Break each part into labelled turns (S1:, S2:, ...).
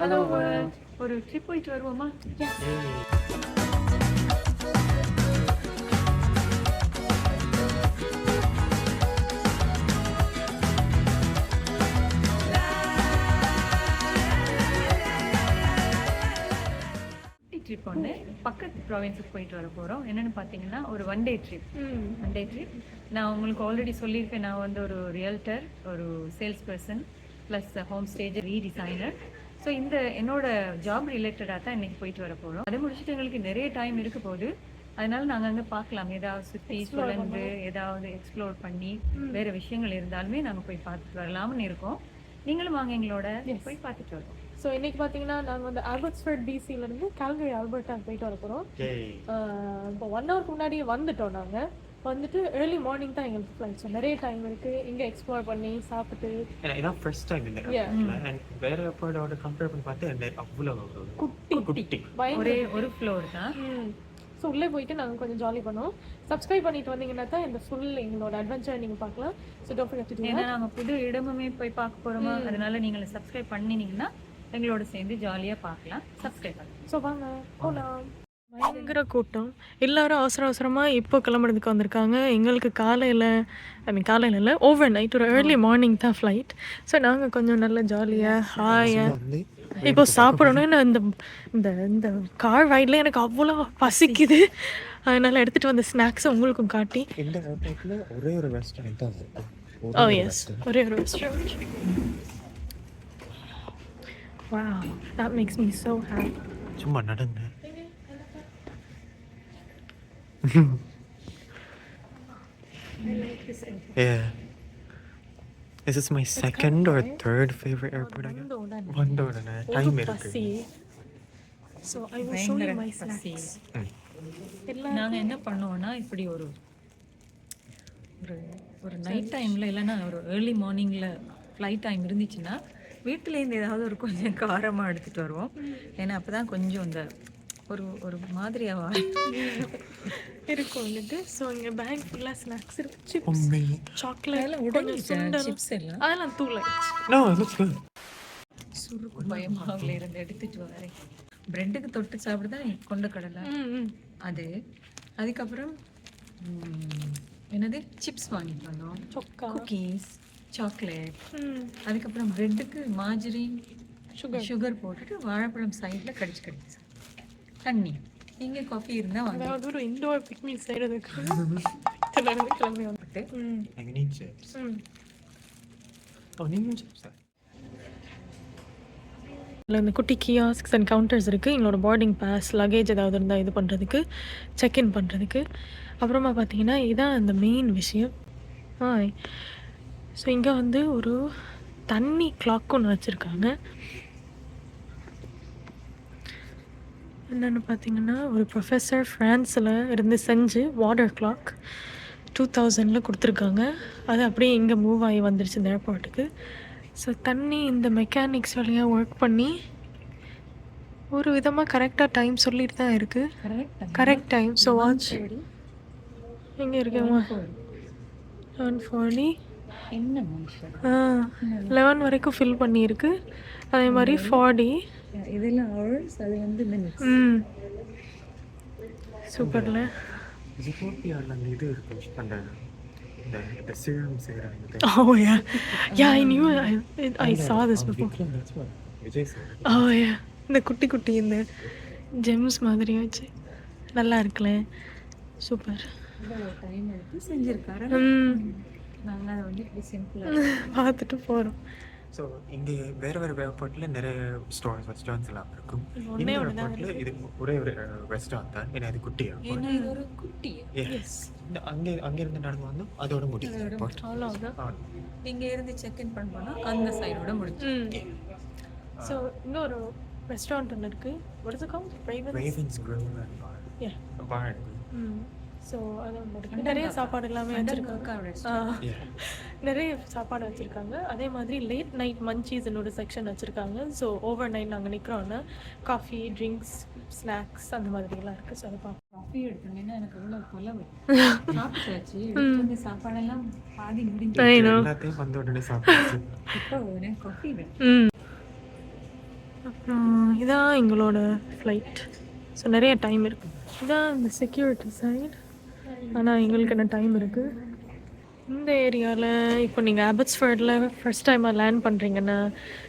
S1: Hello ஒரு trip போயிட்டு வருவோமா? ட்ரிப் ஒன்று பக்கத்து ப்ராவின்ஸுக்கு போயிட்டு வர போகிறோம் என்னென்னு பார்த்தீங்கன்னா ஒரு one day trip one day trip நான் உங்களுக்கு ஆல்ரெடி சொல்லியிருக்கேன். நான் வந்து ஒரு ரியல்டர் ஒரு sales person plus home stage redesigner so இந்த என்னோட ஜாப் ரிலேட்டடாக தான் இன்னைக்கு போயிட்டு வர போகிறோம் அதை முடிச்சுட்டு எங்களுக்கு நிறைய டைம் இருக்க போகுது. அதனால நாங்கள் அங்கே பார்க்கலாம். ஏதாவது சுற்றி சுழந்து ஏதாவது எக்ஸ்ப்ளோர் பண்ணி வேற விஷயங்கள் இருந்தாலுமே நாங்கள் போய் பார்த்துட்டு வரலாம்னு இருக்கோம். நீங்களும் வாங்க எங்களோட. போய் பார்த்துட்டு வருவோம்
S2: ஸோ இன்னைக்கு பார்த்தீங்கன்னா நாங்கள் வந்து ஆல்பர்ட்ஸ்ஃபர்ட் BC-ல இருந்து கால்கரி ஆல்பர்ட்டா போயிட்டு வர போகிறோம் இப்போ ஒன் ஹவருக்கு முன்னாடியே வந்துட்டோம் நாங்கள் வந்துட்டு ஏர்லி மார்னிங் தான் எங்களுக்கு ஃப்ளைட் ஸோ நிறைய டைம் இருக்குது இங்கே எக்ஸ்ப்ளோர் பண்ணி சாப்பிட்டு.
S3: ஏன்னா இதான் ஃபர்ஸ்ட் டைம் இந்த அண்ட் வேற ஏர்போர்ட்டோட கம்பேர் பண்ணி பார்த்தா அவ்வளோ
S2: குட்டி
S3: குட்டி.
S1: ஒரே ஒரு ஃப்ளோர் தான்.
S2: ஸோ உள்ளே போயிட்டு நாங்கள் கொஞ்சம் ஜாலி பண்ணோம் சப்ஸ்கிரைப் பண்ணிட்டு வந்தீங்கன்னா தான் இந்த ஃபுல் எங்களோட அட்வென்ச்சர் நீங்கள் பார்க்கலாம். ஸோ டோன்ட் ஃபர்கெட் டு
S1: ஏன்னா நாங்க புது இடமுமே போய் பார்க்க போறோமா? அதனால நீங்க சப்ஸ்கிரைப் பண்ணினீங்கன்னா எங்களோட சேர்ந்து ஜாலியா பார்க்கலாம். சப்ஸ்கிரைப் பண்ணுங்க.
S2: ஸோ வாங்க. போகலாம் பயங்கர கூட்டம். எல்லாரும் அவசர அவசரமாக இப்போ கிளம்புறதுக்கு வந்திருக்காங்க. எங்களுக்கு காலையில் ஐ மீன் காலையில் இல்லை ஓவர் நைட் ஒரு ஏர்லி மார்னிங் தான் ஃப்ளைட் ஸோ நாங்கள் கொஞ்சம் நல்ல ஜாலியாக ஹாயாக இப்போ சாப்பிடணும்னு இந்த இந்த இந்த கார் ரைடில் எனக்கு அவ்வளோ பசிக்குது. அதனால் எடுத்துகிட்டு வந்த ஸ்நாக்ஸை உங்களுக்கும் காட்டி.
S3: ஒரே ஒரு ரெஸ்டாரண்ட்
S2: ஓ எஸ். ஒரே ஒரு restaurant Wow, that makes me so happy.
S3: சும்மா நடந்து yeah. This is my second or third favorite airport I guess வந்த உடனே டைம் இருக்கு
S2: so I will show you
S1: பயங்கர
S2: my
S1: பசி.
S2: snacks.
S3: ம்.
S2: எல்லாம்
S1: நாங்க என்ன பண்ணுவோம்னா இப்படி ஒரு ஒரு ஒரு நைட் டைம்ல இல்லைன்னா ஒரு ஏர்லி மார்னிங்ல ஃப்ளைட் டைம் இருந்துச்சுன்னா வீட்டிலேருந்து ஏதாவது ஒரு கொஞ்சம் காரமா எடுத்துட்டு வருவோம். ஏன்னா அப்பதான் கொஞ்சம் இந்த ஒரு ஒரு மாதிரியா
S2: இருக்கும் வந்துட்டு. ஸோ இங்கே பேங்க் ஃபுல்லாக ஸ்நாக்ஸ் இருக்கு. சிப்ஸ் சாக்லேட்
S1: உடனே
S2: சுண்டல்.
S1: சிப்ஸ் எல்லாம்.
S2: அதெல்லாம் தூள்.
S1: சுருக்கு பயமாவில் இருந்து எடுத்துட்டு வரேன் பிரெட்டுக்கு தொட்டு சாப்பிடுதான் கொண்ட கடலை? அது. அதுக்கப்புறம் என்னது? சிப்ஸ் வாங்கிட்டு வந்தோம்.
S2: சொக்கா.
S1: குக்கீஸ் சாக்லேட் அதுக்கப்புறம் பிரெட்டுக்கு மாஜரி
S2: சுகர்
S1: சுகர் போட்டுட்டு வாழைப்பழம் சைடில் கடிச்சு கடிச்சு. தண்ணி. இங்கே காஃபி இருந்தால் வாங்கி.
S2: அதாவது ஒரு இண்டோர் பிக்னிக் செய்கிறதுக்கு இருந்து கிளம்பி வந்துட்டு
S3: எங்க?
S2: இதில் இந்த குட்டி கியாஸ்க்ஸ் அண்ட் கவுண்டர்ஸ் இருக்குது எங்களோட போர்டிங் பாஸ் லக்கேஜ் ஏதாவது இருந்தால் இது பண்ணுறதுக்கு செக்இன் பண்ணுறதுக்கு அப்புறமா பார்த்தீங்கன்னா இதான் அந்த மெயின் விஷயம். ஹாய் ஸோ இங்கே வந்து ஒரு தண்ணி கிளாக் ஒன்று வச்சுருக்காங்க. என்னென்னு பார்த்தீங்கன்னா ஒரு ப்ரொஃபஸர் ஃப்ரான்ஸில் இருந்து செஞ்சு வாட்டர் கிளாக் டூ தௌசண்டில் கொடுத்துருக்காங்க. அது அப்படியே இங்கே மூவ் ஆகி வந்துருச்சு இந்த ஏர்போர்ட்டுக்கு ஸோ தண்ணி இந்த மெக்கானிக்ஸ் வழியாக ஒர்க் பண்ணி ஒரு விதமாக கரெக்டாக டைம் சொல்லிட்டு தான் இருக்குது
S1: கரெக்ட்
S2: டைம் ஸோ வாட்ச் எங்கே இருக்குமா லெவன் ஃபார்ட்டி
S1: என்ன
S2: லெவன் வரைக்கும் ஃபில் பண்ணியிருக்கு. அதே மாதிரி ஃபார்ட்டி
S1: இதெல்லாம் ஹவர்ஸ் அது வந்து மினிட்ஸ்
S2: சூப்பரில்.
S3: ஜிகோபியால அந்த இது இருக்கு அந்த இந்த இந்த serum செய்யறாங்க
S2: Oh yeah, yeah. I knew. I I saw this before.
S3: Vijay sir
S2: Oh yeah. இந்த குட்டி குட்டி இந்த ஜெம்ஸ் மாதிரி வச்சு. நல்லா இருக்குல்ல. சூப்பர்.
S1: டைம் எடுத்து செஞ்சிருக்காரு.
S2: ம்.
S1: நாங்கள் அதை வந்து இப்படி சிம்பிளாக
S2: பார்த்துட்டு போகிறோம்
S3: ஸோ இங்கே வேற வேற ஏர்போர்ட்ல நிறைய ஸ்டோர்ஸ் ரெஸ்டாரண்ட்ஸ் எல்லாம் இருக்கும். இந்த ஏர்போர்ட்ல இது ஒரே ஒரு ரெஸ்டாரண்ட் தான். ஏன்னா இது குட்டி
S1: குட்டி?
S3: எஸ் அங்கே அங்கேருந்து நடந்து வந்தோம். அதோட ஏர்போர்ட்
S2: அவ்வளோதான்
S1: இங்கே இருந்து செக்இன் பண்ணோம்னா அந்த சைடோட முடிச்சு.
S2: ஸோ இன்னொரு ரெஸ்டாரண்ட் ஒன்று இருக்குது is it called? Ravens?
S3: Ravens and grill.
S2: ம். ஸோ அது நிறைய சாப்பாடு எல்லாமே வச்சுருக்காங்க. நிறைய சாப்பாடு வச்சுருக்காங்க. அதே மாதிரி லேட் நைட் மஞ்சீஸ்னு ஒரு செக்ஷன் வச்சுருக்காங்க. ஸோ ஓவர் நைட் நாங்கள் நிற்கிறோன்னா காஃபி ட்ரிங்க்ஸ் ஸ்நாக்ஸ் அந்த மாதிரிலாம் இருக்குது ஸோ அதை பார்ப்போம்.
S1: காஃபி எடுத்தோன்னா எனக்கு அவ்வளோ கொலவு சாப்பிட்டாச்சு. சாப்பாடெல்லாம் பாதி முடிஞ்சு.
S3: எல்லாத்தையும் வந்த உடனே
S1: இப்போ காஃபி
S2: அப்புறம் இதான் எங்களோட ஃப்ளைட் ஸோ நிறைய டைம் இருக்குது இதான் இந்த செக்யூரிட்டி சைடு ஆனால் எங்களுக்கு என்ன டைம் இருக்குது இந்த ஏரியாவில் இப்போ நீங்கள் அபட்ஸ்ஃபர்டில் ஃபர்ஸ்ட் டைமாக லேண்ட் பண்ணுறீங்கன்னா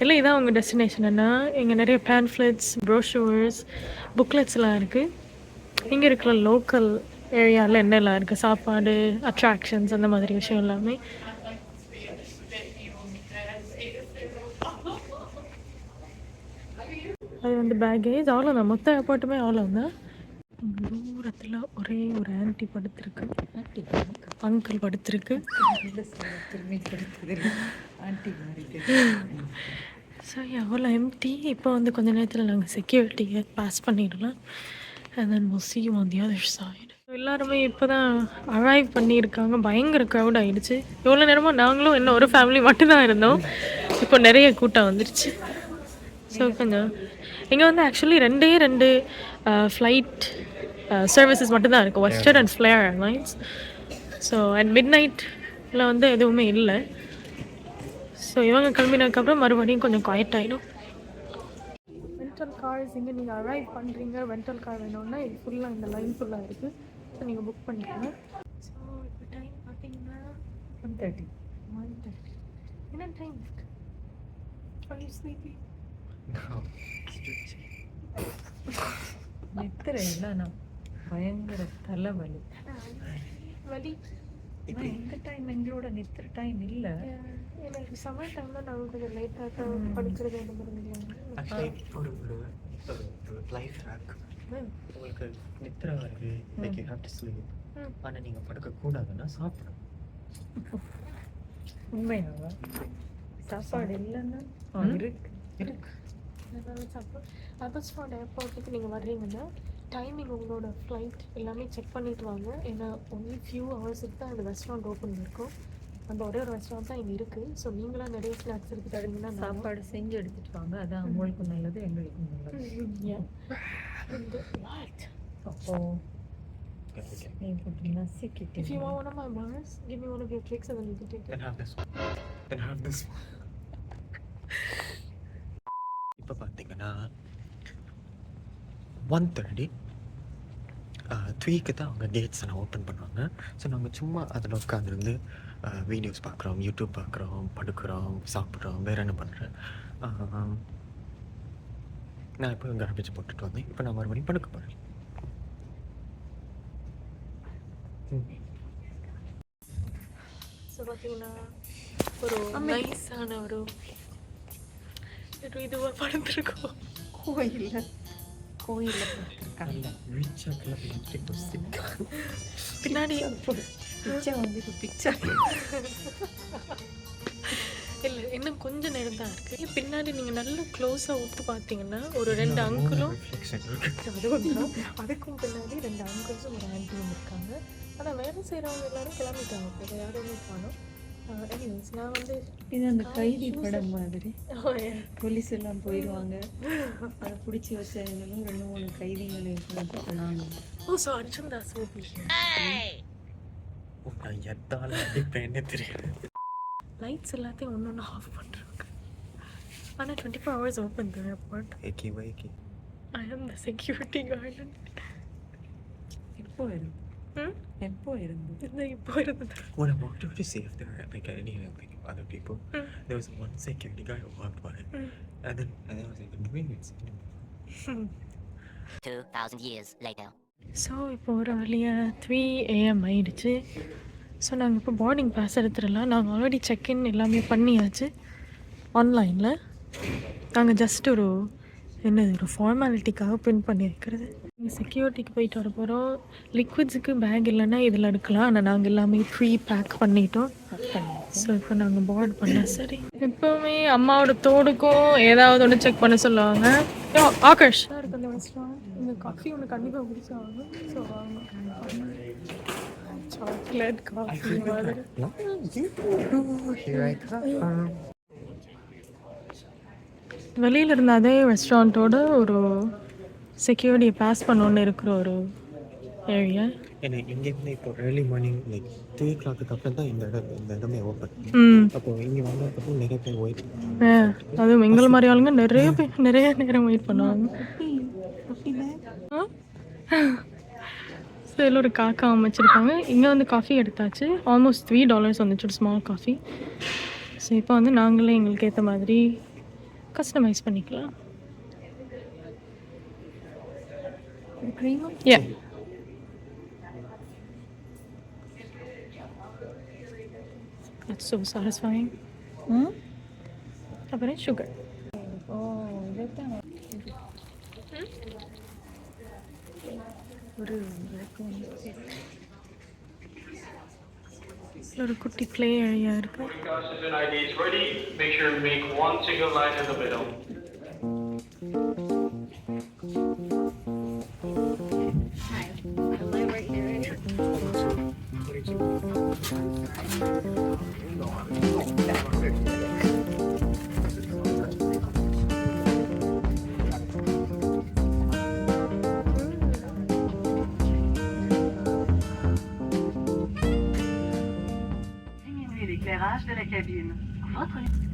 S2: இல்லை இதான் உங்கள் டெஸ்டினேஷன்னா இங்கே நிறைய பேன்ஃப்ளெட்ஸ் ப்ரோஷூவர்ஸ் புக்லெட்ஸ்லாம் இருக்குது இங்கே இருக்கிற லோக்கல் ஏரியாவில் என்னெல்லாம் இருக்குது சாப்பாடு அட்ராக்ஷன்ஸ் அந்த மாதிரி விஷயம் எல்லாமே. அது வந்து பேக்கேஜ் அவ்வளோதான் மொத்த ஏர்போர்ட்டுமே அவ்வளோதான் தூரத்தில் ஒரே ஒரு ஆன்ட்டி படுத்திருக்கு. அங்கிள் படுத்திருக்கு. ஸோ எவ்வளோ எம்டி இப்போ வந்து கொஞ்ச நேரத்தில் நாங்கள் செக்யூரிட்டியை பாஸ் பண்ணிடலாம். And then the other side. எல்லாருமே இப்போ தான் அரைவ் பண்ணியிருக்காங்க. பயங்கர க்ரௌட் ஆயிடுச்சு. எவ்வளோ நேரமாக நாங்களும் இன்னும் ஒரு ஃபேமிலி மட்டும்தான் இருந்தோம். இப்போ நிறைய கூட்டம் வந்துருச்சு. ஸோ கொஞ்சம் இங்கே வந்து ஆக்சுவலி ரெண்டே ரெண்டு ஃப்ளைட் சர்வீசஸ் மட்டும்தான் இருக்குது western and flare airlines so at mid நைட்டில் வந்து எதுவுமே இல்லை. ஸோ இவங்க கிளம்பினதுக்கப்புறம் மறுபடியும் கொஞ்சம் குவாய்ட் ஆகிடும் ரெண்டல் கார்ஸ் இங்கே நீங்கள் அரைவ் பண்ணுறீங்க ரெண்டல் கார் வேணும்னா இது ஃபுல்லாக இந்த லைன் ஃபுல்லாக இருக்குது ஸோ நீங்கள் புக் பண்ணிக்கோங்க. ஸோ இப்போ டைம் பார்த்தீங்கன்னா
S1: ஒன் தேர்ட்டி
S2: ஒன் தேர்ட்டி என்ன டைம் இருக்கு
S1: நித்திர இல்லைண்ணா பயங்கர தலைவலி
S2: வலி
S1: ஆனா இந்த டைம் எங்களோட நித்திர டைம் இல்லை
S2: எனக்கு சம்மர் டைமில் நான் கொஞ்சம் லேட்டாக படிக்கிறது அந்த மாதிரி
S3: ஒரு ஒரு லைஃப் ஹேக் உங்களுக்கு நித்திர வருது like you have to sleep. ஆனால் நீங்கள் படுக்கக்கூடாதுன்னா சாப்பிடணும்
S1: உண்மையாவா சாப்பாடு இல்லைன்னா. இருக்கு
S3: இருக்கு
S2: அபஸ்ஃபார்ட் ஏர்போர்ட்டுக்கு நீங்கள் வர்றீங்கன்னா டைமிங் உங்களோட ஃப்ளைட் எல்லாமே செக் பண்ணிட்டு வாங்க. ஏன்னா ஒன்லி ஃபியூ ஹவர்ஸுக்கு தான் அந்த ரெஸ்டாரண்ட் ஓப்பன் இருக்கும். அந்த ஒரே ஒரு ரெஸ்டாரண்ட் தான் இங்கே இருக்குது ஸோ நீங்களாம் நிறைய ஸ்நாக்ஸ் வரீங்கன்னா நான்
S1: சாப்பாடு செஞ்சு எடுத்துட்டு வாங்க. அதான் உங்களுக்கும் நல்லது எங்களுக்கும் நல்லது. அப்போ
S3: Okay.
S1: நீ போட்டு நசிக்கிட்டு
S2: If you want one of my bars, give me one of your cakes and then you can take it.
S3: Then have this one. Then have this one. இப்போ பார்த்தீங்கன்னா ஒன் தேர்ட்டி த்ரீக்கு தான் அவங்க கேட்ஸ் எல்லாம் open பண்ணுவாங்க. So நாங்கள் சும்மா அதில் உட்காந்துருந்து வீடியோஸ் பார்க்குறோம் யூடியூப் பார்க்குறோம் படுக்கிறோம் சாப்பிட்றோம் வேறு என்ன பண்ணுறேன் நான் இப்போ கார்பேஜ் போட்டுட்டு வந்தேன். இப்போ நான் மறுபடியும் படுக்க போகிறேன்
S2: ஸோ பார்த்தீங்கன்னா ஒரு நைஸான ஒரு ஒரு இதுவாக படுத்துருக்கோம்.
S1: கோயில்ல. கோயில்ல
S2: பின்னாடி.
S1: பிச்சை வந்து பிக்சர்
S2: இல்லை இன்னும் கொஞ்ச நேரம் தான் இருக்குது பின்னாடி நீங்கள் நல்லா க்ளோஸாக ஒத்து பார்த்தீங்கன்னா ஒரு ரெண்டு
S3: இருக்கு.
S2: ஒன்றும் அதுக்கும் பின்னாடி ரெண்டு அங்கிள்ஸும் ஒரு ஆன்ட்டியும் இருக்காங்க. ஆனால் வேலை செய்கிறவங்க எல்லாரும் கிளம்பிட்டாங்க. வேறு யாருமே எனிவேஸ் நான் வந்து
S1: இது அந்த கைதி படம் மாதிரி. போலீஸ் எல்லாம் போயிடுவாங்க அதை பிடிச்சி வச்சவங்களும் ரெண்டு மூணு கைதிகள் இருக்கிறாங்க
S2: oh so Arjun Das here.
S3: நான் எத்தால அடிப்பேன்னு தெரியாது.
S2: லைட்ஸ் எல்லாத்தையும் ஒன்று ஒன்று ஆஃப் பண்ணுறாங்க ஆனால் டுவெண்ட்டி ஃபோர் ஹவர்ஸ் ஓப்பன் தான் ஏர்போர்ட்
S3: ஏகே வைகே
S2: I am the security garden
S1: எப்போ இருந்து எப்போ இருந்து
S2: இந்த இப்போ இருந்தது
S3: When I walked over to see if there were like any like other people,
S2: Mm.
S3: there was one security guy who walked by,
S2: Mm.
S3: and then and then I was like, wait, it's
S4: 2,000 years later.
S2: So இப்போ ஒரு வழியாக three AM ஆயிடுச்சு so நாங்கள் இப்போ boarding pass எடுத்துடலாம் நாங்கள் already check in எல்லாமே பண்ணியாச்சு ஆன்லைனில் நாங்கள் ஜஸ்ட் ஒரு என்னது ஒரு ஃபார்மாலிட்டிக்காக பிரிண்ட் பண்ணியிருக்கிறது. நீங்கள் செக்யூரிட்டிக்கு போயிட்டு வர போகிறோம் லிக்விட்ஸுக்கு பேக் இல்லைன்னா இதில் எடுக்கலாம். ஆனால் நாங்கள் எல்லாமே ப்ரீ பேக் பண்ணிட்டோம். ஸோ இப்போ நாங்கள் போர்ட் பண்ண சரி. எப்போவுமே அம்மாவோட தோடுக்கும் ஏதாவது ஒன்று செக் பண்ண சொல்லுவாங்க. ஆகாஷ் இருக்கு அந்த இந்த காஃபி ஒன்று கண்டிப்பாக குடிச்சாங்க ஸோ சாக்லேட் காஃபி மாதிரி. வெளியில் இருந்த அதே ரெஸ்டாரண்ட்டோட ஒரு செக்யூரிட்டியை பாஸ் பண்ணோன்னு இருக்கிற ஒரு ஏரியா
S3: ஏன்னா இங்கேருந்து இப்போ early morning like three o'clock அப்புறம் தான் இந்த இடம் இந்த இடமே ஓப்பன் அப்போ இங்கே வந்ததுக்கப்புறம் நிறைய பேர் வெயிட்
S2: அதுவும் எங்களை மாதிரி ஆளுங்க நிறைய பேர் நிறைய நேரம் வெயிட் பண்ணுவாங்க. ஸோ இதில் ஒரு காக்கா அமைச்சிருக்காங்க. இங்கே வந்து காஃபி எடுத்தாச்சு. ஆல்மோஸ்ட் த்ரீ டாலர்ஸ் வந்துச்சு ஒரு ஸ்மால் காஃபி ஸோ இப்போ வந்து நாங்களே எங்களுக்கு ஏற்ற மாதிரி கஸ்டமைஸ் பண்ணிக்கலாம். Yeah. That's so satisfying. அப்புறம் சுகர்
S1: ஓ இதுதான். ஒரு
S2: ஒரு குட்டி ப்ளே ஏரியா இருக்கு.
S4: Citizen ID
S5: cabine.